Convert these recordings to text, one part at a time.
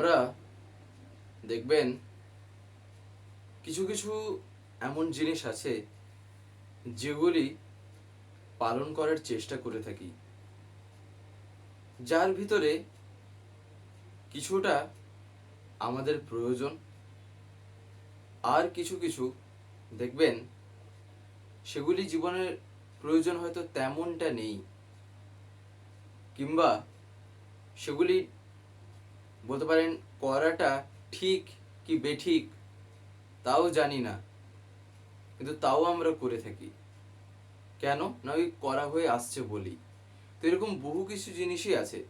আমরা দেখবেন কিছু কিছু এমন জিনিস আছে যেগুলি পালন করার চেষ্টা করে থাকি। যার ভিতরে কিছুটা আমাদের প্রয়োজন। আর কিছু কিছু দেখবেন সেগুলি জীবনের প্রয়োজন হয়তো তেমনটা নেই। কিংবা সেগুলি বলতে পারেন করাটা ঠিক কি বেঠিক, তাও জানি না। কিন্তু তাও আমরা করে থাকি। কেন? না ওই করা হয়ে আসছে বলি তো এরকম বহু কিছু জিনিসই আছে।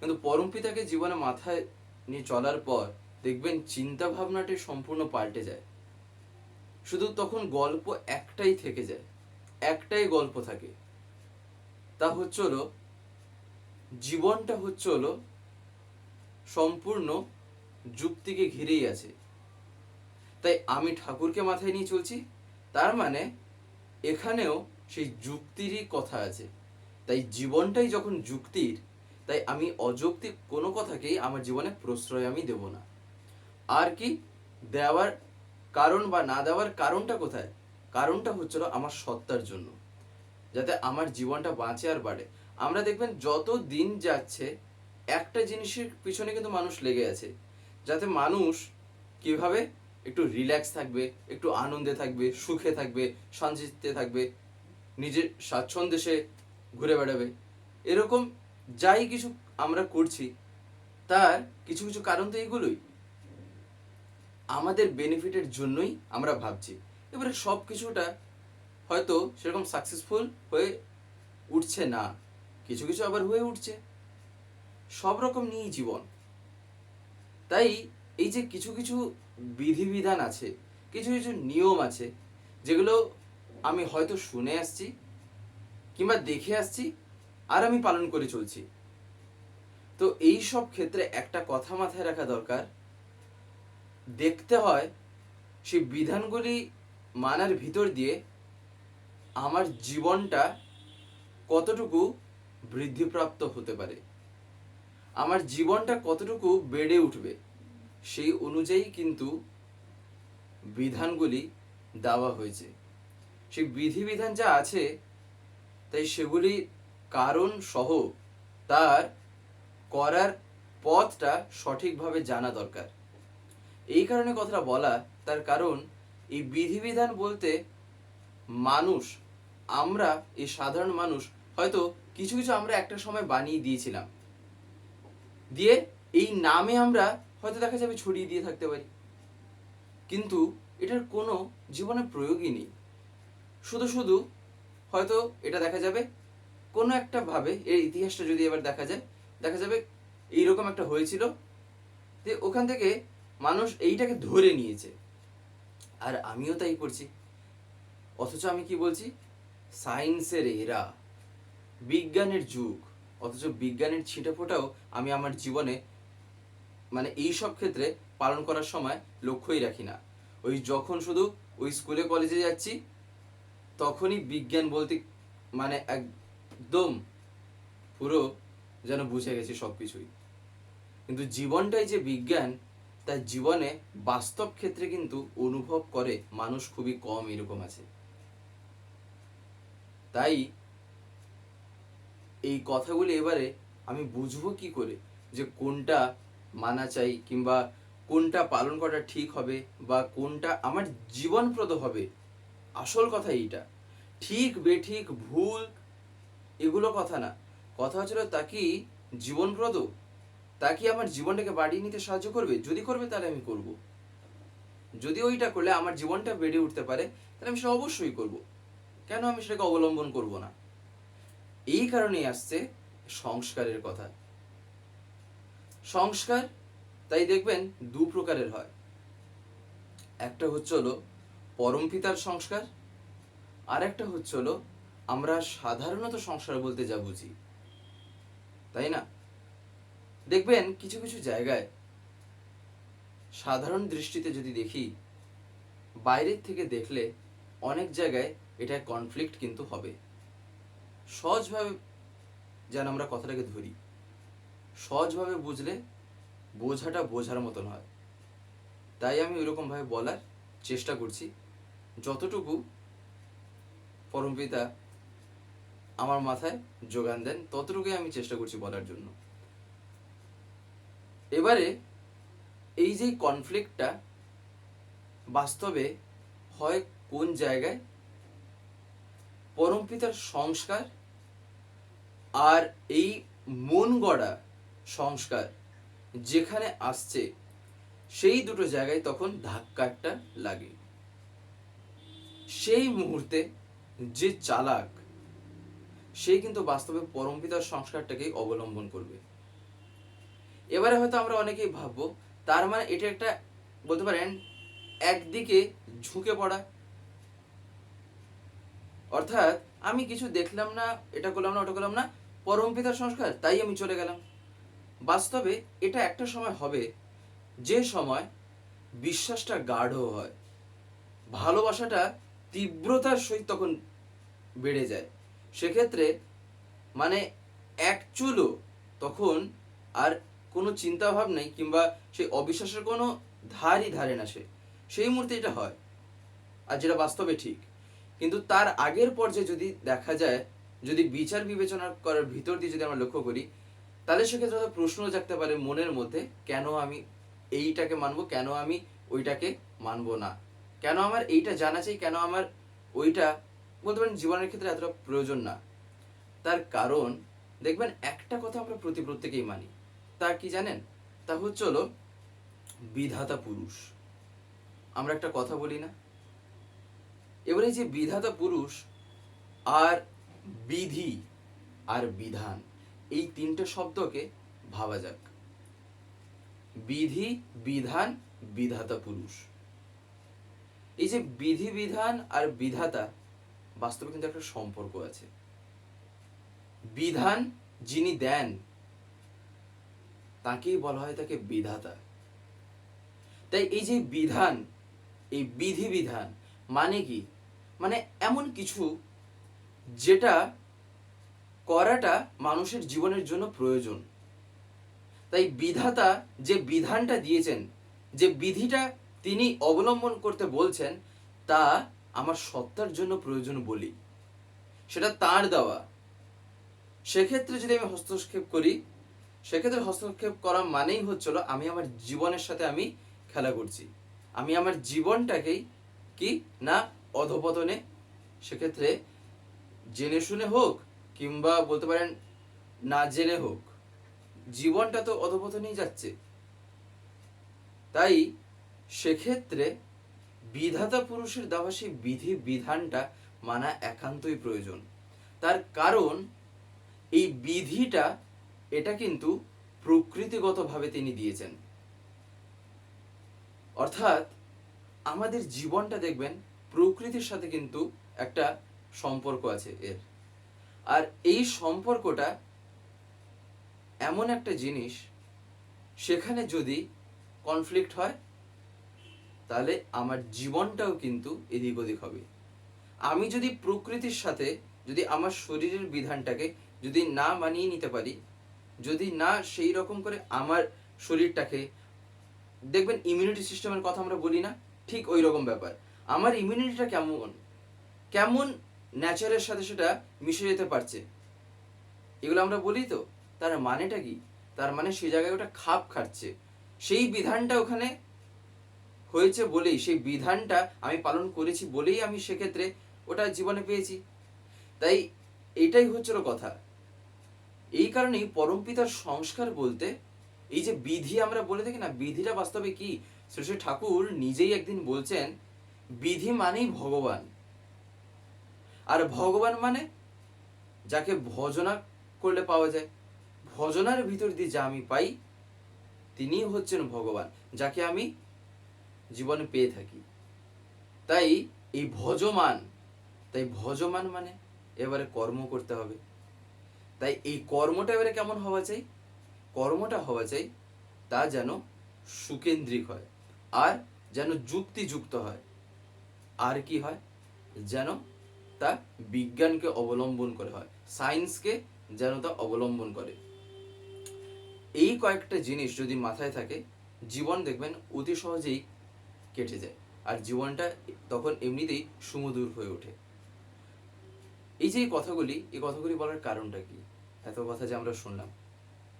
কিন্তু পরম পিতাকে জীবনে মাথায় নিয়ে চলার পর দেখবেন চিন্তা ভাবনাটি সম্পূর্ণ পাল্টে যায়। শুধু তখন গল্প একটাই থেকে যায়। একটাই গল্প থাকে। তা হচ্ছে হলো, জীবনটা হচ্ছে হলো সম্পূর্ণ যুক্তিকে ঘিরেই আছে। তাই আমি ঠাকুরকে মাথায় নিয়ে চলছি। তার মানে এখানেও সেই যুক্তিরই কথা আছে। তাই জীবনটাই যখন যুক্তির, তাই আমি অযৌক্তিক কোনো কথাকেই আমার জীবনে প্রশ্রয় আমি দেব না। আর কি দেওয়ার কারণ বা না দেওয়ার কারণটা কোথায়? কারণটা হচ্ছিল আমার সত্তার জন্য। যাতে আমার জীবনটা বাঁচে আর বাড়ে। আমরা দেখবেন যত দিন যাচ্ছে একটা জিনিসের পিছনে কিন্তু মানুষ লেগে আছে। যাতে মানুষ কীভাবে? একটু রিল্যাক্স থাকবে, একটু আনন্দে থাকবে, সুখে থাকবে, শান্তিতে থাকবে, নিজের স্বাচ্ছন্দ্যে সে ঘুরে বেড়াবে। এরকম যাই কিছু আমরা করছি, তার কিছু কিছু কারণ তো এগুলোই। আমাদের বেনিফিটের জন্যই আমরা ভাবছি। এবারে সব কিছুটা হয়তো সেরকম সাকসেসফুল হয়ে উঠছে না। কিছু কিছু আবার হয়ে উঠছে। সব রকম নিয়েই জীবন। তাই এই যে কিছু কিছু বিধিবিধান আছে, কিছু কিছু নিয়ম আছে, যেগুলো আমি হয়তো শুনে আসছি কিংবা দেখে আসছি আর আমি পালন করে চলছি। তো এই সব ক্ষেত্রে একটা কথা মাথায় রাখা দরকার। দেখতে হয় সেই বিধানগুলি মানার ভিতর দিয়ে আমার জীবনটা কতটুকু বৃদ্ধিপ্রাপ্ত হতে পারে। আমার জীবনটা কতটুকু বেড়ে উঠবে, সেই অনুযায়ী কিন্তু বিধানগুলি দেওয়া হয়েছে। সেই বিধিবিধান যা আছে, তাই সেগুলি কারণ সহ তার করার পথটা সঠিকভাবে জানা দরকার। এই কারণে কথাটা বলা, তার কারণ এই বিধিবিধান বলতে মানুষ, আমরা, এই সাধারণ মানুষ, হয়তো কিছু কিছু আমরা একটা সময় বানিয়ে দিয়েছিলাম। দিয়ে এই নামে আমরা হয়তো দেখা যাবে ছড়িয়ে দিয়ে থাকতে পারি। কিন্তু এটার কোনো জীবনে প্রয়োগই নেই। শুধু শুধু হয়তো এটা দেখা যাবে কোনো একটা ভাবে এর ইতিহাসটা যদি এবার দেখা যায়, দেখা যাবে এইরকম একটা হয়েছিল যে ওখান থেকে মানুষ এইটাকে ধরে নিয়েছে। আর আমিও তাই করছি। অথচ আমি কি বলছি? সায়েন্সের এরা, বিজ্ঞানের যুগ। অথচ বিজ্ঞানের ছিটেফোঁটাও আমি আমার জীবনে মানে এই সব ক্ষেত্রে পালন করার সময় লক্ষ্যই রাখি না। ওই যখন শুধু ওই স্কুলে কলেজে যাচ্ছি, তখনই বিজ্ঞান বলতে মানে একদম পুরো যেন বুঝে গেছি সব কিছুই কিন্তু জীবনটাই যে বিজ্ঞান, তার জীবনে বাস্তব ক্ষেত্রে কিন্তু অনুভব করে মানুষ খুবই কম এরকম আছে। তাই এই কথাগুলি এবারে আমি বুঝব কি করে? যে কোনটা মানা চাই কিংবা কোনটা পালন করা ঠিক হবে বা কোনটা আমার জীবনপ্রদ হবে? আসল কথা এইটা। ঠিক, বেঠিক, ভুল এগুলো কথা না। কথা হচ্ছিল তা কি জীবনপ্রদ? তা কি আমার জীবনটাকে বাড়িয়ে নিতে সাহায্য করবে? যদি করবে তাহলে আমি করব। যদি ওইটা করলে আমার জীবনটা বেড়ে উঠতে পারে, তাহলে আমি সেটা অবশ্যই করব। কেন আমি সেটাকে অবলম্বন করব না? এই কারণেই আসছে সংস্কারের কথা। সংস্কার, তাই দেখবেন, দু প্রকারের হয়। একটা হচ্ছে হলো পরম পিতার সংস্কার আর একটা হচ্ছে হলো আমরা সাধারণত সংস্কার বলতে যা বুঝি। তাই না? দেখবেন, কিছু কিছু জায়গায় সাধারণ দৃষ্টিতে যদি দেখি, বাইরের থেকে দেখলে অনেক জায়গায় এটা কনফ্লিক্ট কিন্তু হবে। সহজভাবে যেন আমরা কথাটাকে ধরি। সহজভাবে বুঝলে বোঝাটা বোঝার মতন হয়। তাই আমি ওইরকমভাবে বলার চেষ্টা করছি। যতটুকু পরমপিতা আমার মাথায় যোগান দেন, ততটুকুই আমি চেষ্টা করছি বলার জন্য। এবারে এই যে কনফ্লিক্টটা বাস্তবে হয় কোন জায়গায় পরমপিতার সংস্কার আর এই মন গড়া সংস্কার যেখানে আসছে, সেই দুটো জায়গায় তখন ধাক্কা একটা লাগে। সেই মুহূর্তে যে চালাক সেই কিন্তু বাস্তবে পরমপিতার সংস্কারটাকেই অবলম্বন করবে। এবারে হয়তো আমরা অনেকেই ভাববো, তার মানে এটা একটা বলতে পারেন একদিকে ঝুঁকে পড়া অর্থাৎ আমি কিছু দেখলাম না, এটা করলাম না, ওটা করলাম না পরমপিতার সংস্কার, তাই আমি চলে গেলাম। বাস্তবে এটা একটা সময় হবে, যে সময় বিশ্বাসটা গাঢ় হয়, ভালোবাসাটা তীব্রতার সহিত তখন বেড়ে যায়। সেক্ষেত্রে মানে এক চুলো তখন আর কোনো চিন্তা ভাব নেই, কিংবা সেই অবিশ্বাসের কোনো ধারই ধারে না সে। সেই মুহূর্তে এটা হয়, আর যেটা বাস্তবে ঠিক। কিন্তু তার আগের পর্যায়ে যদি দেখা যায়, যদি বিচার বিবেচনা করার ভিতর দিয়ে যদি আমরা লক্ষ্য করি, তাহলে সেক্ষেত্রে প্রশ্ন জাগতে পারে মনের মধ্যে, কেন আমি এইটাকে মানবো, কেন আমি ওইটাকে মানবো না? কেন আমার এইটা জানা চাই, কেন আমার ওইটা বলতে পারেন জীবনের ক্ষেত্রে এতটা প্রয়োজন না। তার কারণ, দেখবেন একটা কথা আমরা প্রতি প্রত্যেকেই মানি। তা কি জানেন? তা হচ্ছে হলো বিধাতা পুরুষ। আমরা একটা কথা বলি না। এবারে যে বিধাতা পুরুষ আর বিধি আর বিধান, এই তিনটে শব্দকে ভাবা যাক। বিধি, বিধান, বিধাতা পুরুষ। এই যে বিধি, বিধান আর বিধাতা বাস্তবে কিন্তু একটা সম্পর্ক আছে। বিধান যিনি দেন, তাকেই বলা হয় তাকে বিধাতা। তাই এই যে বিধান, এই বিধি, বিধান মানে কি? মানে এমন কিছু যেটা করাটা মানুষের জীবনের জন্য প্রয়োজন। তাই বিধাতা যে বিধানটা দিয়েছেন, যে বিধিটা তিনি অবলম্বন করতে বলছেন, তা আমার সত্তার জন্য প্রয়োজন বলি। সেটা তার দেওয়া। সেক্ষেত্রে যদি আমি হস্তক্ষেপ করি, সেক্ষেত্রে হস্তক্ষেপ করা মানেই হচ্ছিল আমি আমার জীবনের সাথে আমি খেলা করছি। আমি আমার জীবনটাকেই কি না অধপতনে সেক্ষেত্রে জেনে শুনে হোক কিংবা বলতে পারেন না জেনে হোক, জীবনটা তো অধপতনেই যাচ্ছে। তাই সেক্ষেত্রে বিধাতা পুরুষের দেওয়া সেই বিধি বিধানটা মানা একান্তই প্রয়োজন। তার কারণ এই বিধিটা, এটা কিন্তু প্রকৃতিগতভাবে তিনি দিয়েছেন। অর্থাৎ আমাদের জীবনটা দেখবেন প্রকৃতির সাথে কিন্তু একটা সম্পর্ক আছে এর। আর এই সম্পর্কটা এমন একটা জিনিস, সেখানে যদি কনফ্লিক্ট হয়, তাহলে আমার জীবনটাও কিন্তু এদিক ওদিক হবে। আমি যদি প্রকৃতির সাথে, যদি আমার শরীরের বিধানটাকে যদি না মানিয়ে নিতে পারি, যদি না সেই রকম করে আমার শরীরটাকে, দেখবেন ইমিউনিটি সিস্টেমের কথা আমরা বলি না, ঠিক ওই রকম ব্যাপার। আমার ইমিউনিটিটা কেমন? কেমন ন্যাচারের সাথে সেটা মিশে যেতে পারছে? এগুলো আমরা বলি তো, তার মানেটা কি? তার মানে সেই জায়গায় ওটা খাপ খাচ্ছে সেই বিধানটা ওখানে হয়েছে বলেই, সেই বিধানটা আমি পালন করেছি বলেই আমি সেক্ষেত্রে ওটা জীবনে পেয়েছি। তাই এটাই হচ্ছিল কথা। এই কারণেই পরমপিতার সংস্কার বলতে, এই যে বিধি আমরা বলে থাকি না, বিধিটা বাস্তবে কি? শ্রী ঠাকুর নিজেই একদিন বলছেন বিধি মানেই ভগবান। আর ভগবান মানে যাকে ভজনা করলে পাওয়া যায়। ভজনার ভিতর দিয়ে যা আমি পাই, তিনি হচ্ছেন ভগবান, যাকে আমি জীবনে পেয়ে থাকি। তাই এই ভজমান, তাই ভজমান মানে এবারে কর্ম করতে হবে। তাই এই কর্মটা এবারে কেমন হওয়া চাই? কর্মটা হওয়া চাই তা যেন সুকেন্দ্রিক হয়, আর যেন যুক্তিযুক্ত হয়। আর কি হয়? যেন তা বিজ্ঞানকে অবলম্বন করে হয়, সায়েন্সকে যেন তা অবলম্বন করে। এই কয়েকটা জিনিস যদি মাথায় থাকে, জীবন দেখবেন অতি সহজেই কেটে যায় আর জীবনটা তখন এমনিতেই সুমধুর হয়ে ওঠে। এই যে কথাগুলি, এই কথাগুলি বলার কারণটা কি? এত কথা যে আমরা শুনলাম।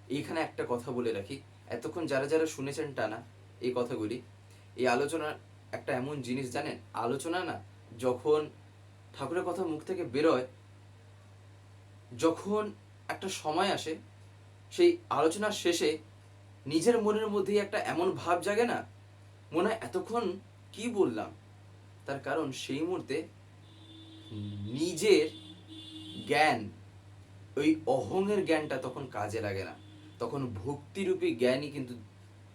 এইখানে একটা কথা বলে রাখি, এতক্ষণ যারা যারা শুনেছেন টানা এই কথাগুলি, এই আলোচনা একটা এমন জিনিস, জানেন? আলোচনা না, যখন ঠাকুরের কথা মুখ থেকে বেরোয়, যখন একটা সময় আসে, সেই আলোচনার শেষে নিজের মনের মধ্যে একটা এমন ভাব জাগে না, মনে হয় এতক্ষণ কি বললাম? তার কারণ সেই মুহূর্তে নিজের জ্ঞান, ওই অহংয়ের জ্ঞানটা তখন কাজে লাগে না। তখন ভক্তিরূপী জ্ঞানই কিন্তু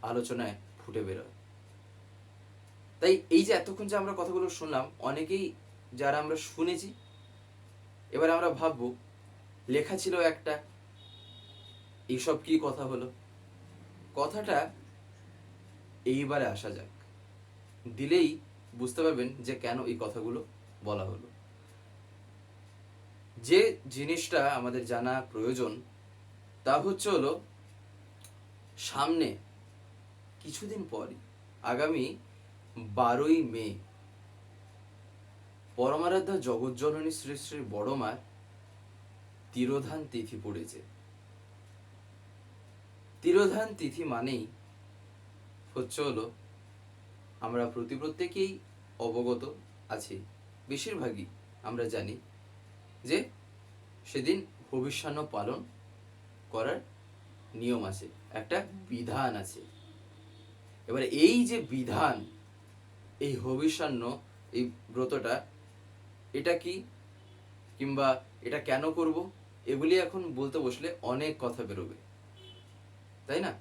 আলোচনায় ফুটে বেরোয়। তাই এই যে এতক্ষণ যে আমরা কথাগুলো শুনলাম, অনেকেই যারা আমরা শুনেছি, এবার আমরা ভাববো, লেখা ছিল একটা এইসব কি কথা হলো? কথাটা এইবারে আসা যাক। দিলেই বুঝতে পারবেন যে কেন এই কথাগুলো বলা হলো। যে জিনিসটা আমাদের জানা প্রয়োজন, তা হচ্ছে হলো, সামনে কিছুদিন পরই, আগামী বারোই মে। পরমারাধ্যা জগজ্জননী শ্রী শ্রী বড়মার তিরোধান তিথি পড়েছে। তিরোধান তিথি মানেই হচ্ছে হলো আমরা প্রতি প্রত্যেকেই অবগত আছি। বেশিরভাগই আমরা জানি যে সেদিন ভবিষ্যান্ন পালন করার নিয়ম আছে, একটা বিধান আছে। এবারে এই যে বিধান এই হবিষ্যান্ন, এই ব্রতটা, এটা কি কিংবা এটা কেন করব? এগুলি এখন বলতে বসলে অনেক কথা বেরোবে। তাই না?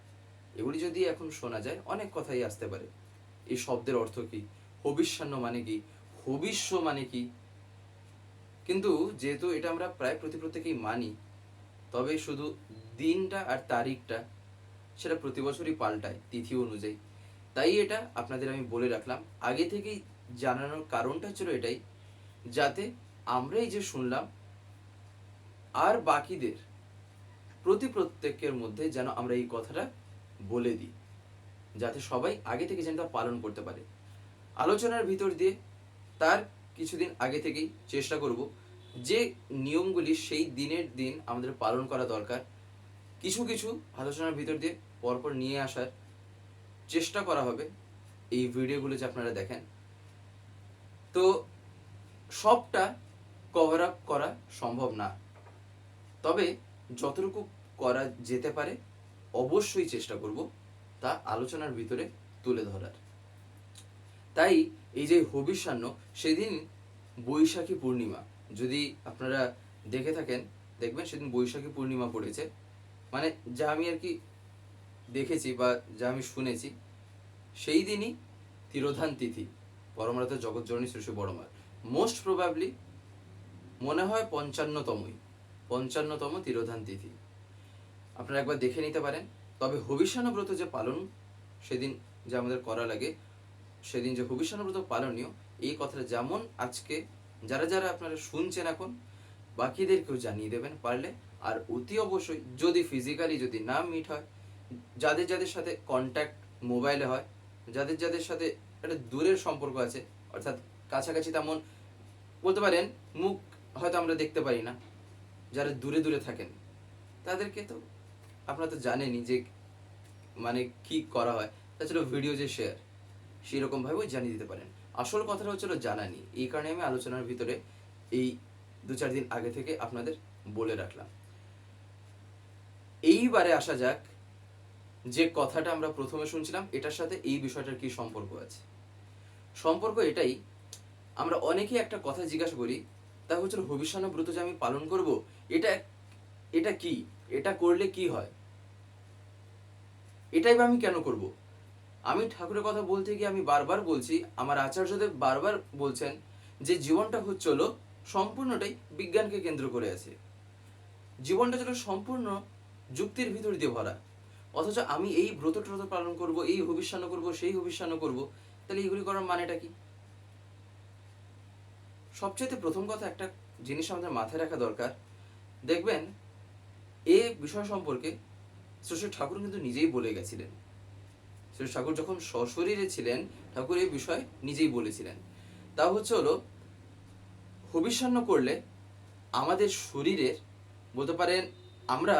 এগুলি যদি এখন শোনা যায়, অনেক কথাই আসতে পারে। এই শব্দের অর্থ কি? হবিষ্যান্ন মানে কি? হবিষ্য মানে কি? কিন্তু যেহেতু এটা আমরা প্রায় প্রতি প্রত্যেকেই মানি, তবে শুধু দিনটা আর তারিখটা, সেটা প্রতি বছরই পাল্টায়, তিথি অনুযায়ী। তাই এটা আপনাদের আমি বলে রাখলাম। আগে থেকেই জানানোর কারণটা ছিল এটাই, যাতে আমরা এই যে শুনলাম, আর বাকিদের প্রতি প্রত্যেকের মধ্যে যেন আমরা এই কথাটা বলে দিই, যাতে সবাই আগে থেকে যেন তা পালন করতে পারে। আলোচনার ভিতর দিয়ে তার কিছুদিন আগে থেকেই চেষ্টা করব যে নিয়মগুলি সেই দিনের দিন আমাদের পালন করা দরকার। কিছু কিছু আলোচনার ভিতর দিয়ে পরপর নিয়ে আসার চেষ্টা করা হবে এই ভিডিওগুলো যে আপনারা দেখেন। তো সবটা কভার আপ করা সম্ভব না। তবে যতটুকু করা যেতে পারে, অবশ্যই চেষ্টা করব তা আলোচনার ভিতরে তুলে ধরার। তাই এই যে হবিষ্যান্ন সেদিন বৈশাখী পূর্ণিমা, যদি আপনারা দেখে থাকেন, দেখবেন সেদিন বৈশাখী পূর্ণিমা পড়েছে। মানে যা আমি আর কি দেখেছি বা যা আমি শুনেছি, সেই দিনই তিরোধান তিথি পরমারাধ জগৎজননী শ্রী বড়মার। মোস্ট প্রবাবলি মনে হয় পঞ্চান্নতমই, পঞ্চান্নতম তিরোধান তিথি। আপনারা একবার দেখে নিতে পারেন। তবে হবিষ্যান্ন ব্রত যে পালন, সেদিন যে আমাদের করা লাগে, সেদিন যে হবিষ্যান্ন ব্রত পালনীয়, এই কথাটা যেমন আজকে যারা যারা আপনারা শুনছেন এখন, বাকিদেরকেও জানিয়ে দেবেন পারলে। আর অতি অবশ্যই যদি ফিজিক্যালি যদি না মিট হয় যাদের যাদের সাথে কন্ট্যাক্ট মোবাইলে হয়, যাদের যাদের সাথে একটা দূরের সম্পর্ক আছে, অর্থাৎ কাছাকাছি তেমন, বলতে পারেন মুখ হয়তো আমরা দেখতে পারি না, যারা দূরে দূরে থাকেন, তাদেরকে তো আপনারা তো জানেনই যে মানে কি করা হয়। তাছাড়া ভিডিও যে শেয়ার সেরকম ভাবেও জানিয়ে দিতে পারেন। আসল কথাটা হচ্ছিল জানানি এই কারণে আমি আলোচনার ভিতরে এই দু চার দিন আগে থেকে আপনাদের বলে রাখলাম। এইবারে আসা যাক যে কথাটা আমরা প্রথমে শুনছিলাম, এটার সাথে এই বিষয়টার কি সম্পর্ক আছে? সম্পর্ক এটাই, আমরা অনেকেই একটা কথা জিজ্ঞাসা করি, তা হচ্ছে ভবিষ্যান্ন ব্রত যে আমি পালন করব, এটা এটা কি? এটা করলে কি হয়? এটাই বা আমি কেন করব? আমি ঠাকুরের কথা বলতে গিয়ে আমি বারবার বলছি, আমার আচার্যদেব বারবার বলছেন যে জীবনটা হচ্ছে হলো সম্পূর্ণটাই বিজ্ঞানকে কেন্দ্র করে আছে। জীবনটা ছিল সম্পূর্ণ যুক্তির ভিতর দিয়ে ভরা। অথচ আমি এই ব্রত ট্রত পালন করব, এই ভবিষ্যান্ন করব, সেই ভবিষ্যান্ন করব, তাহলে এইগুলি করার মানেটা কি? সবচেয়ে প্রথম কথা একটা জিনিস আমাদের মাথায় রাখা দরকার। দেখবেন, এ বিষয় সম্পর্কে শ্রী ঠাকুর কিন্তু নিজেই বলে গেছিলেন। শ্রী ঠাকুর যখন সশরীরে ছিলেন, ঠাকুর এই বিষয় নিজেই বলেছিলেন। তা হচ্ছে হলো হবিষ্যান্ন করলে আমাদের শরীরের, বলতে পারেন আমরা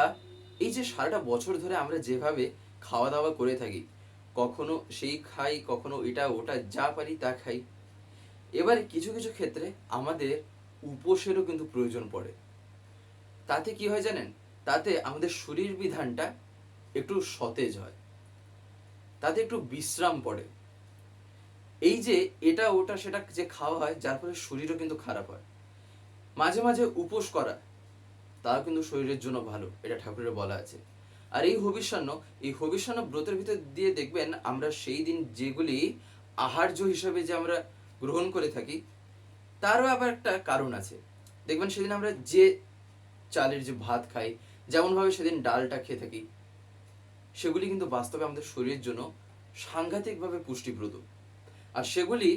এই যে সারাটা বছর ধরে আমরা যেভাবে খাওয়া দাওয়া করে থাকি, কখনো সেই খাই, কখনো এটা, ওটা, যা পারি তা খাই, এবার কিছু কিছু ক্ষেত্রে আমাদের উপোসেরও কিন্তু প্রয়োজন পড়ে। তাতে কি হয় জানেন? তাতে আমাদের শরীর বিধানটা একটু সতেজ হয়, তাতে একটু বিশ্রাম পড়ে। এই যে এটা, ওটা, সেটা যে খাওয়া হয়, যার ফলে শরীরও কিন্তু খারাপ হয়। মাঝে মাঝে উপোস করা তাও কিন্তু শরীরের জন্য ভালো, এটা ঠাকুরের বলা আছে। আর এই হবিষ্যান্ন এই হবিষ্যান্ন ব্রতের ভিতর দিয়ে দেখবেন আমরা সেই দিন যেগুলি আহার্য হিসাবে যে আমরা গ্রহণ করে থাকি, তারও আবার একটা কারণ আছে। দেখবেন সেদিন আমরা যে চালের যে ভাত খাই, যেমনভাবে সেদিন ডালটা খেয়ে থাকি, সেগুলি কিন্তু বাস্তবে আমাদের শরীরের জন্য সাংঘাতিকভাবে পুষ্টিপ্রদ। আর সেগুলি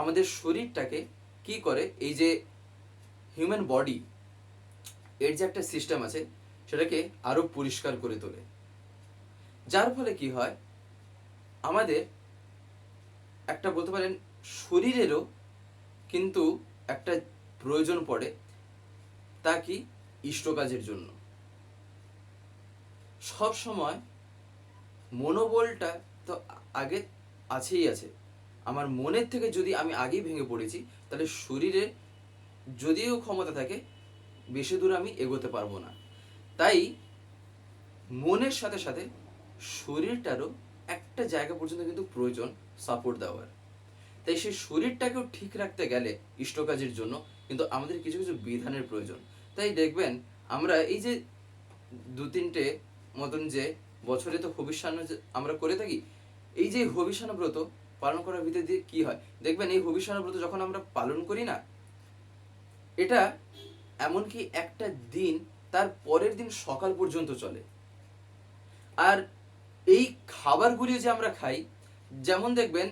আমাদের শরীরটাকে কি করে, এই যে হিউম্যান বডি এর যে একটা সিস্টেম আছে, সেটাকে আরও পরিষ্কার করে তোলে। যার ফলে কি হয়? আমাদের একটা বলতে পারেন শরীরেরও কিন্তু একটা প্রয়োজন পড়ে তা কি? ইষ্ট কাজের জন্য। সব সময় মনোবলটা তো আগে আছেই আছে। আমার মনের থেকে যদি আমি আগেই ভেঙে পড়েছি, তাহলে শরীরে যদিও ক্ষমতা থাকে বেশি দূর আমি এগোতে পারব না। তাই মনের সাথে সাথে শরীরটারও একটা জায়গা পর্যন্ত কিন্তু প্রয়োজন সাপোর্ট দেওয়ার। তাই সেই শরীরটাকেও ঠিক রাখতে গেলে ইষ্ট কাজের জন্য কিন্তু আমাদের কিছু কিছু বিধানের প্রয়োজন। তাই দেখবেন, আমরা এই যে দু তিনটে মতন যে বছরে তো হবিষ্যান্ন আমরা করে থাকি, এই যে হবিষ্যান্ন ব্রত পালন করার ভিতরে দিয়ে কি হয়? দেখবেন এই হবিষ্যান্ন ব্রত যখন আমরা পালন করি না, এটা এমনকি একটা দিন তার পরের দিন সকাল পর্যন্ত চলে। আর এই খাবারগুলি যে আমরা খাই, যেমন দেখবেন,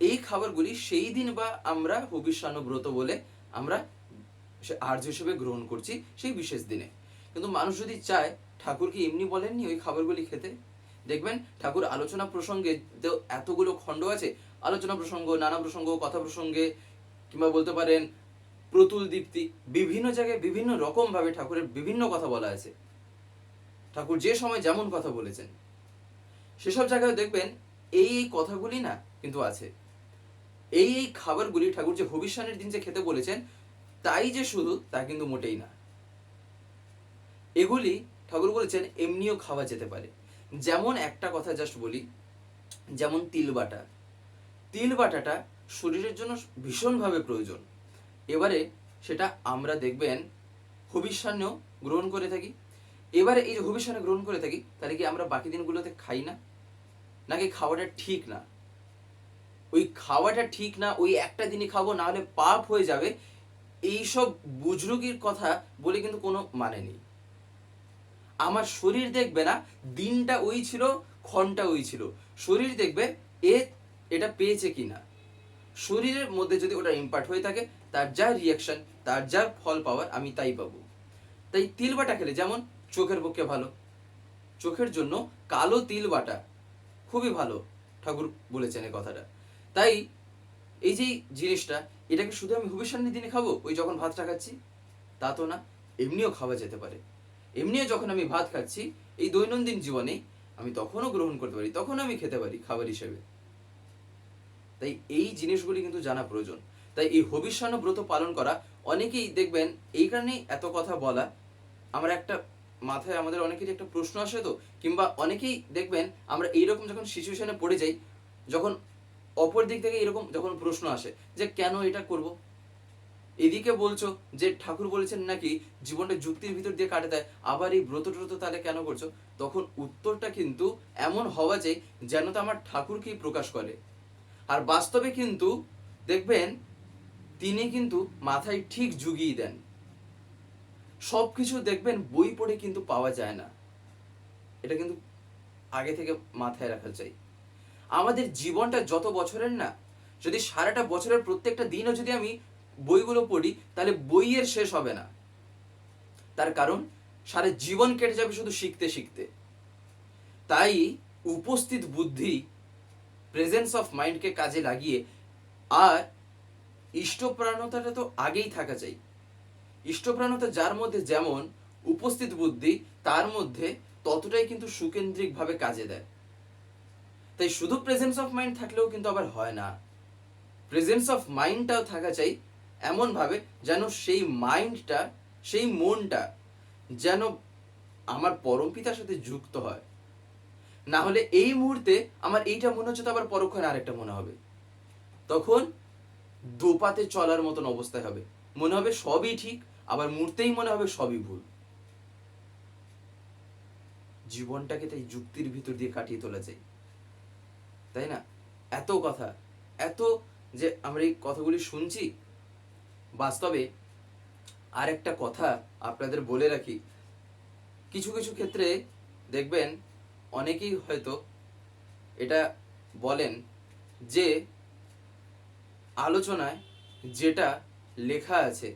এই খাবারগুলি সেই দিন বা আমরা হবিষ্যান্ন ব্রত বলে আমরা আর্য হিসেবে গ্রহণ করছি সেই বিশেষ দিনে। কিন্তু মানুষ যদি চায় ঠাকুর কি এমনি বলেননি ওই খাবারগুলি খেতে? দেখবেন, ঠাকুর আলোচনা প্রসঙ্গে এতগুলো খণ্ড আছে। আলোচনা প্রসঙ্গ, নানা প্রসঙ্গ, কথা প্রসঙ্গে, কিংবা বলতে পারেন প্রতুল দীপ্তি বিভিন্ন জায়গায় বিভিন্ন রকম ভাবে ঠাকুরের বিভিন্ন কথা বলা আছে। ঠাকুর যে সময় যেমন কথা বলেছেন, সেসব জায়গায় দেখবেন এই এই কথাগুলি না কিন্তু আছে। এই এই খাবারগুলি ঠাকুর যে ভবিষ্যানের দিন যে খেতে বলেছেন, তাই যে শুধু তা কিন্তু মোটেই না। এগুলি ঠাকুর বলেছেন এমনিও খাওয়া যেতে পারে। যেমন একটা কথা জাস্ট বলি, যেমন তিল বাটা। তিল বাটাটা শরীরের জন্য ভীষণভাবে প্রয়োজন। এবারে সেটা আমরা দেখবেন হবিষ্যান্নেও গ্রহণ করে থাকি। এবারে এই যে হবিষ্যান্ন গ্রহণ করে থাকি, তাহলে কি আমরা বাকি দিনগুলোতে খাই না? নাকি খাওয়াটা ঠিক না? ওই খাওয়াটা ঠিক না, ওই একটা দিনই খাব, না হলে পাপ হয়ে যাবে, এইসব বুজরুগির কথা বলে কিন্তু কোনো মানে নেই। আমার শরীর দেখবে না, দিনটা ওই ছিল, ক্ষণটা ওই ছিল। শরীর দেখবে, এ, এটা পেয়েছে কিনা? শরীরের মধ্যে যদি ওটা ইম্পার্ট হয়ে থাকে তার যা রিয়াকশন তার যা ফল পাওয়ার আমি তাই পাবো। তাই তিল বাটা খেলে যেমন চোখের পক্ষে ভালো, চোখের জন্য কালো তিল বাটা খুবই ভালো, ঠাকুর বলেছেন এই কথাটা। তাই এই যে জিনিসটা, এটাকে শুধু আমি হুবিসান্নি দিনে খাব? ওই যখন ভাতটা খাচ্ছি, তা তো না, এমনিও খাওয়া যেতে পারে। এমনিও যখন আমি ভাত খাচ্ছি, এই দৈনন্দিন জীবনে আমি তখনও গ্রহণ করতে পারি তখন আমি খেতে পারি খাবার হিসেবে। তাই এই জিনিসগুলি কিন্তু জানা প্রয়োজন। তাই এই হবিষ্যান্ন ব্রত পালন করা, অনেকেই দেখবেন এই কারণেই এত কথা বলা। আমরা একটা মাথায় আমাদের অনেকেরই একটা প্রশ্ন আসে তো, কিংবা অনেকেই দেখবেন আমরা এইরকম যখন সিচুয়েশনে পড়ে যাই, যখন অপর দিক থেকে এরকম যখন প্রশ্ন আসে যে কেন এটা করব? এদিকে বলছো যে ঠাকুর বলেছেন নাকি জীবনটা যুক্তির ভিতর দিয়ে কাটে দেয়, আবার এই ব্রত ট্রত তাহলে কেন করছ? তখন উত্তরটা কিন্তু এমন হওয়া চাই যেন তো আমার ঠাকুরকেই প্রকাশ করে। আর বাস্তবে কিন্তু দেখবেন তিনি কিন্তু মাথায় ঠিক জুগিয়ে দেন। সব কিছু দেখবেন বই পড়ে কিন্তু পাওয়া যায় না। এটা কিন্তু আগে থেকে মাথায় রাখা চাই। আমাদের জীবনটা যত বছরের না, যদি সারাটা বছরের প্রত্যেকটা দিনও যদি আমি বইগুলো পড়ি, তাহলে বইয়ের শেষ হবে না। তার কারণ, সারা জীবন কেটে যাবে শুধু শিখতে শিখতে। তাই উপস্থিত বুদ্ধি প্রেজেন্স অফ মাইন্ডকে কাজে লাগিয়ে আর ইষ্টপ্রাণতাটা তো আগেই থাকা চাই। ইষ্টপ্রাণতা যার মধ্যে যেমন উপস্থিত বুদ্ধি, তার মধ্যে ততটাই কিন্তু সুকেন্দ্রিকভাবে কাজে দেয়। তাই শুধু প্রেজেন্স অফ মাইন্ড থাকলেও কিন্তু আবার হয় না। প্রেজেন্স অফ মাইন্ডটাও থাকা চাই এমনভাবে যেন সেই মাইন্ডটা সেই মনটা যেন আমার পরমপিতার সাথে যুক্ত হয়। না হলে এই মুহূর্তে আমার এইটা মনে হচ্ছে তো আবার পরক্ষণে আরেকটা মনে হবে। তখন দোপাতে চলার মতন অবস্থায় হবে। মনে হবে সবই ঠিক, আবার মুহূর্তেই মনে হবে সবই ভুল। জীবনটাকে তাই যুক্তির ভিতর দিয়ে কাটিয়ে তোলা যায়। তাই না? এত কথা, এত যে আমরা এই কথাগুলি শুনছি, বাস্তবে আরেকটা কথা আপনাদের বলে রাখি। কিছু কিছু ক্ষেত্রে দেখবেন অনেকেই হয়তো এটা বলেন যে আলোচনায় যেটা লেখা আছে,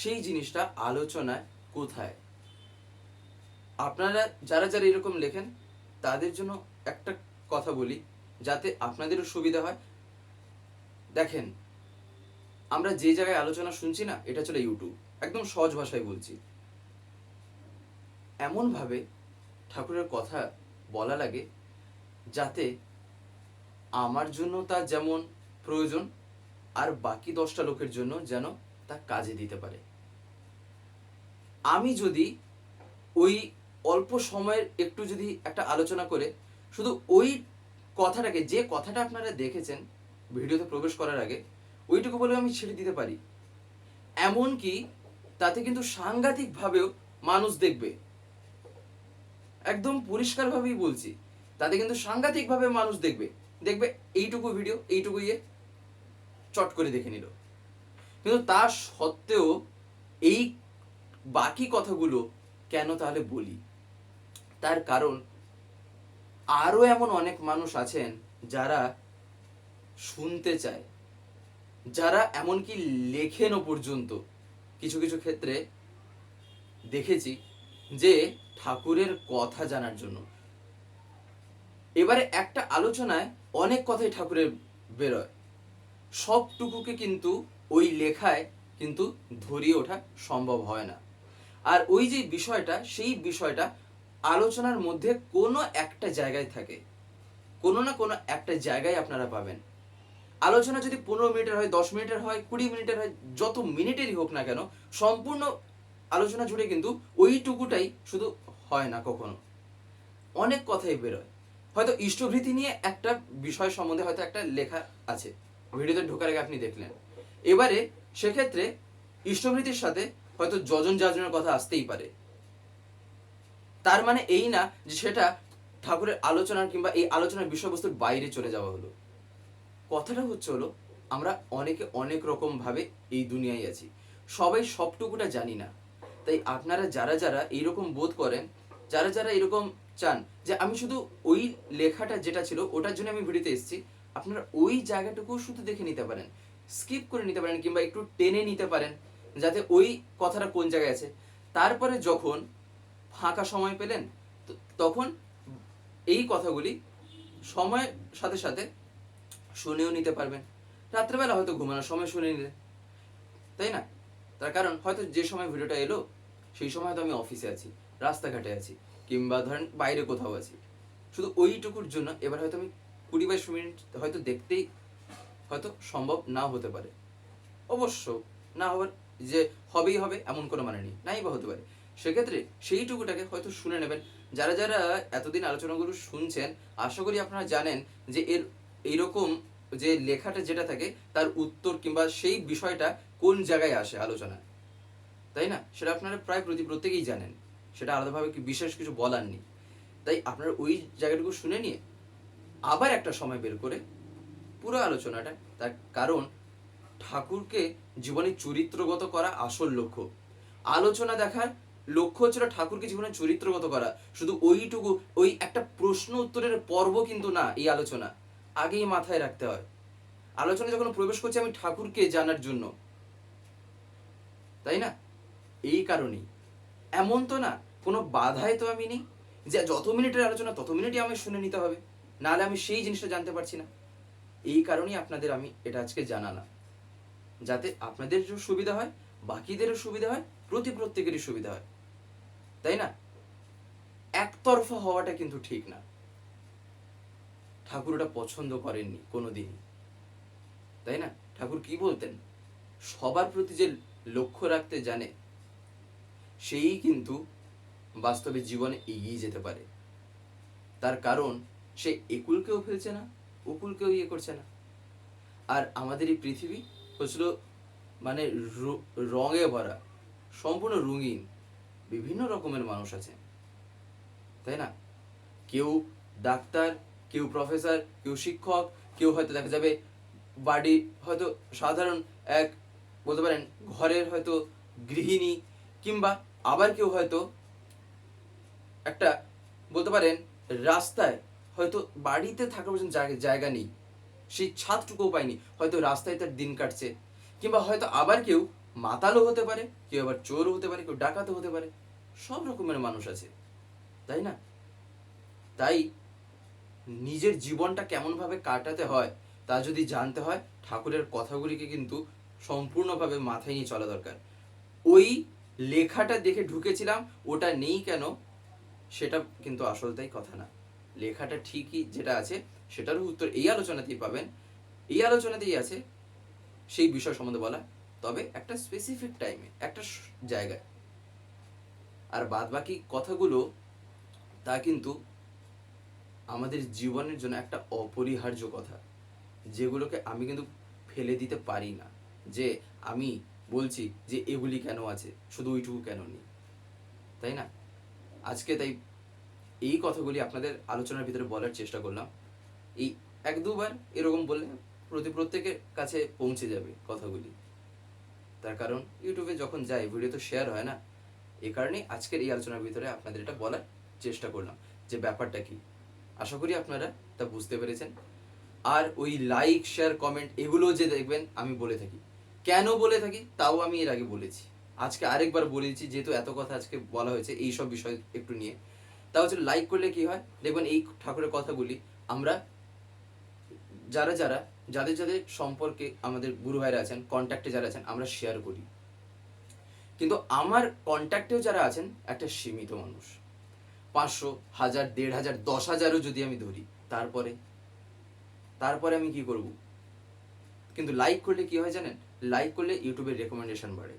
সেই জিনিসটা আলোচনায় কোথায়? আপনারা যারা যারা এরকম লেখেন, তাদের জন্য একটা কথা বলি, যাতে আপনাদেরও সুবিধা হয়। দেখেন, আমরা যে জায়গায় আলোচনা শুনছি না, এটা চলে ইউটিউব। একদম সহজ ভাষায় বলছি। এমনভাবে ঠাকুরের কথা বলা লাগে, যাতে আমার জন্য তা যেমন প্রয়োজন আর বাকি দশটা লোকের জন্য যেন তা কাজে দিতে পারে। আমি যদি ওই অল্প সময়ের একটু যদি একটা আলোচনা করে, শুধু ওই কথাটাকে, যে কথাটা আপনারা দেখেছেন ভিডিওতে প্রবেশ করার আগে, ওইটুকু বলে আমি ছেড়ে দিতে পারি। এমনকি তাতে কিন্তু সাংঘাতিকভাবেও মানুষ দেখবে। একদম পরিষ্কারভাবেই বলছি, তাতে কিন্তু সাংঘাতিকভাবে মানুষ দেখবে। দেখবে এইটুকু ভিডিও, এইটুকু ইয়ে চট করে দেখে নিল। কিন্তু তা সত্ত্বেও এই বাকি কথাগুলো কেন তাহলে বলি? তার কারণ আরও এমন অনেক মানুষ আছেন যারা শুনতে চায়, যারা এমনকি লেখেনও পর্যন্ত। কিছু কিছু ক্ষেত্রে দেখেছি যে ঠাকুরের কথা জানার জন্য। এবারে একটা আলোচনায় অনেক কথাই ঠাকুরের বেরোয়। সবটুকুকে কিন্তু ওই লেখায় কিন্তু ধরিয়ে ওঠা সম্ভব হয় না। আর ওই যে বিষয়টা, সেই বিষয়টা আলোচনার মধ্যে কোনো একটা জায়গায় থাকে। কোনো না কোনো একটা জায়গায় আপনারা পাবেন। আলোচনা যদি পনেরো মিনিটের হয়, দশ মিনিটের হয়, কুড়ি মিনিটের হয়, যত মিনিটেরই হোক না কেন, সম্পূর্ণ আলোচনা জুড়ে কিন্তু ওইটুকুটাই শুধু হয় না কখনো। অনেক কথাই বেরোয়। হয়তো ইষ্টভৃতি নিয়ে একটা বিষয় সম্বন্ধে হয়তো একটা লেখা আছে। ভিডিওতে ঢোকার আগে আপনি দেখলেন। এবারে সেক্ষেত্রে ইষ্টভৃতির সাথে হয়তো যজন যাজনের কথা আসতেই পারে। তার মানে এই না যে সেটা ঠাকুরের আলোচনার কিংবা এই আলোচনার বিষয়বস্তুর বাইরে চলে যাওয়া হলো। কথাটা হচ্ছে হলো, আমরা অনেকে অনেক রকম ভাবে এই দুনিয়ায় আছি। সবাই সবটুকুটা জানি না। তাই আপনারা যারা যারা এইরকম বোধ করেন, যারা যারা এরকম চান যে আমি শুধু ওই লেখাটা যেটা ছিল ওটার জন্য আমি ভিডিওতে এসেছি আপনারা ওই জায়গাটুকু শুধু দেখে নিতে পারেন স্কিপ করে নিতে পারেন কিংবা একটু টেনে নিতে পারেন যাতে ওই কথাটা কোন জায়গায় আছে। তারপরে যখন ফাঁকা সময় পেলেন তখন এই কথাগুলি সময়ের সাথে সাথে শুনেও নিতে পারবেন। রাত্রেবেলা হয়তো ঘুমানোর সময় শুনে নিলেন, তাই না? তার কারণ হয়তো যে সময় ভিডিওটা এলো, সেই সময় হয়তো আমি অফিসে আছি, রাস্তাঘাটে আছি, কিংবা ধরেন বাইরে কোথাও আছি। শুধু ওইটুকুর জন্য এবার হয়তো আমি কুড়ি বাইশ মিনিট হয়তো দেখতেই হয়তো সম্ভব না হতে পারে। অবশ্য না হবার যে হবেই হবে এমন কোনো মানে নেই, নাই বা হতে পারে। সেক্ষেত্রে সেইটুকুটাকে হয়তো শুনে নেবেন। যারা যারা এতদিন আলোচনাগুলো শুনছেন, আশা করি আপনারা জানেন যে এর এইরকম যে লেখাটা যেটা থাকে, তার উত্তর কিংবা সেই বিষয়টা কোন জায়গায় আসে আলোচনায়। তাই না? সেটা আপনারা প্রায় প্রতি প্রত্যেকেই জানেন। সেটা আলাদাভাবে কি বিশেষ কিছু বলার নেই। তাই আপনারা ওই জায়গাটুকু শুনে নিয়ে আবার একটা সময় বের করে পুরো আলোচনাটা, তার কারণ ঠাকুরকে জীবনে চরিত্রগত করা আসল লক্ষ্য। আলোচনা দেখার লক্ষ্য হচ্ছিল ঠাকুরকে জীবনে চরিত্রগত করা। শুধু ওইটুকু, ওই একটা প্রশ্ন উত্তরের পর্ব কিন্তু না এই আলোচনা। আগেই মাথায় রাখতে হয়। আলোচনা যখন প্রবেশ করছি আমি ঠাকুরকে জানার জন্য। তাই না? এই কারণেই। এমন তো না, কোনো বাধায় তো আমি নেই। যে যত মিনিটের আলোচনা, তত মিনিটই আমি শুনে নিতে হবে। নাহলে আমি সেই জিনিসটা জানতে পারছি না। এই কারণেই আপনাদের আমি এটা আজকে জানানা যাতে আপনাদের সুবিধা হয়, বাকিদেরও সুবিধা হয়, প্রতি প্রত্যেকেরই সুবিধা হয়। তাই না? একতরফা হওয়াটা কিন্তু ঠিক না। ঠাকুর ওটা পছন্দ করেননি কোনোদিনই। তাই না? ঠাকুর কি বলতেন? সবার প্রতি যে লক্ষ্য রাখতে জানে, সেই কিন্তু বাস্তবে জীবনে এগিয়ে যেতে পারে। তার কারণ সে একুলকেও ফেলছে না, উকুলকেও ইয়ে করছে না। আর আমাদের এই পৃথিবী হচ্ছিল মানে রঙে ভরা, সম্পূর্ণ রঙিন, বিভিন্ন রকমের মানুষ আছে। তাই না? কেউ ডাক্তার, কেউ প্রফেসর, কেউ শিক্ষক, কেউ হয়তো দেখা যাবে বাড়ি হয়তো সাধারণ এক বলতে পারেন ঘরের হয়তো গৃহিণী, কিংবা আবার কেউ হয়তো একটা বলতে পারেন রাস্তায় হয়তো বাড়িতে থাকার পর্যন্ত জায়গা- নেই। সেই ছাদটুকুও পায়নি হয়তো রাস্তায় তার দিন কাটছে। কিংবা হয়তো আবার কেউ মাতালও হতে পারে, কেউ আবার চোরও হতে পারে, কেউ ডাকাতও হতে পারে। সব রকমের মানুষ আছে। তাই না? তাই নিজের জীবনটা কেমনভাবে কাটাতে হয়, তা যদি জানতে হয়, ঠাকুরের কথাগুলিকে কিন্তু সম্পূর্ণভাবে মাথায় নিয়ে চলা দরকার। ওই লেখাটা দেখে ঢুকেছিলাম, ওটা নেই কেন? সেটা কিন্তু আসলটাই কথা না। লেখাটা ঠিকই যেটা আছে, সেটারও উত্তর এই আলোচনাতেই পাবেন। এই আলোচনাতেই আছে সেই বিষয় সম্বন্ধে বলা। তবে একটা স্পেসিফিক টাইমে একটা জায়গায়। আর বাদ বাকি কথাগুলো, তা কিন্তু আমাদের জীবনের জন্য একটা অপরিহার্য কথা। যেগুলোকে আমি কিন্তু ফেলে দিতে পারি না। যে আমি বলছি যে এগুলি কেন আছে? শুধু ওইটুকু কেন নেই? তাই না? আজকে তাই এই কথাগুলি আপনাদের আলোচনার ভিতরে বলার চেষ্টা করলাম। এই এক দুবার এরকম বললে প্রতি প্রত্যেকের কাছে পৌঁছে যাবে কথাগুলি। তার কারণ ইউটিউবে যখন যাই, ভিডিও তো শেয়ার হয় না। এ কারণেই আজকের এই আলোচনার ভিতরে আপনাদের এটা বলার চেষ্টা করলাম যে ব্যাপারটা কি। আশা করি আপনারা তা বুঝতে পেরেছেন। আর ওই লাইক শেয়ার কমেন্ট এগুলো যে দেখবেন, আমি বলে থাকি। কেন বলে থাকি? তাও আমি এর আগে বলেছি। আজকে আরেকবার বলেছি, যেহেতু এত কথা আজকে বলা হয়েছে, এই সব বিষয় একটু নিয়ে। তা হচ্ছে লাইক করলে কি হয়? দেখবেন এই ঠাকুরের কথাগুলি আমরা যারা যারা, যাদের যাদের সম্পর্কে আমাদের গুরু ভাইরা আছেন কন্ট্যাক্টে যারা আছেন, আমরা শেয়ার করি। কিন্তু আমার কন্ট্যাক্টেও যারা আছেন, একটা সীমিত মানুষ। পাঁচশো, হাজার, দেড় হাজার, দশ হাজারও যদি আমি ধরি, তারপরে তারপরে আমি কি করব? কিন্তু লাইক করলে কি হয় জানেন? লাইক করলে ইউটিউবের রেকমেন্ডেশন বাড়ে।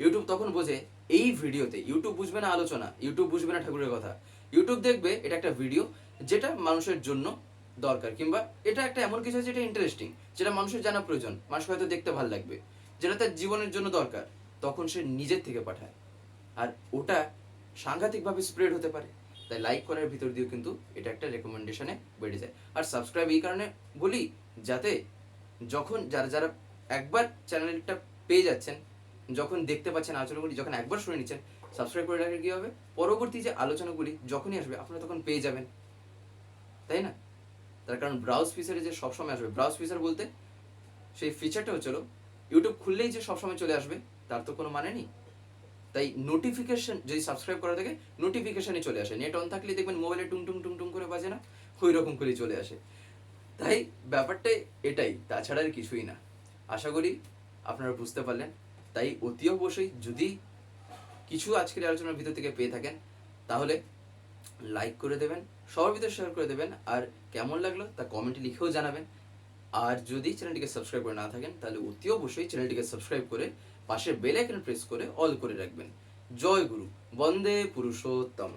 ইউটিউব তখন বোঝে, এই ভিডিওতে ইউটিউব বুঝবে না আলোচনা ইউটিউব বুঝবে না ঠাকুরের কথা। ইউটিউব দেখবে এটা একটা ভিডিও যেটা মানুষের জন্য দরকার, কিংবা এটা একটা এমন কিছু যেটা ইন্টারেস্টিং যেটা মানুষের জানা প্রয়োজন মানুষ হয়তো দেখতে ভালো লাগবে। যেটা তার জীবনের জন্য দরকার, তখন সে নিজের থেকে পাঠায়। আর ওটা সাংঘাতিকভাবে স্প্রেড হতে পারে। তাই লাইক করার ভিতর দিয়েও কিন্তু এটা একটা রেকমেন্ডেশনে বেড়ে যায়। আর সাবস্ক্রাইব এই কারণে বলি, যাতে যখন যারা যারা একবার চ্যানেলটা পেয়ে যাচ্ছেন, যখন দেখতে পাচ্ছেন আচরণগুলি, যখন একবার শুনে নিচ্ছেন সাবস্ক্রাইব করে রাখলে কি হবে? পরবর্তী যে আলোচনাগুলি যখনই আসবে, আপনারা তখন পেয়ে যাবেন। তাই না? তার কারণ ব্রাউজ ফিচারে যে সবসময় আসবে ব্রাউজ ফিচার বলতে সেই ফিচারটা হচ্ছিল ইউটিউব খুললেই যে সবসময় চলে আসবে, তার তো কোনো মানে নেই। তাই নোটিফিকেশন যদি সাবস্ক্রাইব করা থাকে নোটিফিকেশনই চলে আসে। নেট অন থাকলে দেখবেন মোবাইলে টুং টুং টুং টুং করে বাজে না ওই রকম করেই চলে আসে। তাই ব্যাপারটাই এটাই, তাছাড়া আর কিছুই না। আশা করি আপনারা বুঝতে পারলেন। তাই অতি অবশ্যই যদি কিছু আজকের আলোচনার ভিতর থেকে পেয়ে থাকেন। তাহলে লাইক করে দেবেন, সবার ভিতরে শেয়ার করে দেবেন, আর কেমন লাগল তা কমেন্টে লিখেও জানাবেন। আর যদি চ্যানেলটিকে সাবস্ক্রাইব করে না থাকেন, তাহলে অতি অবশ্যই চ্যানেলটিকে সাবস্ক্রাইব করে পাশে বেল আইকন প্রেস করে অল করে রাখবেন। জয় গুরু, বন্দে পুরুষোত্তম।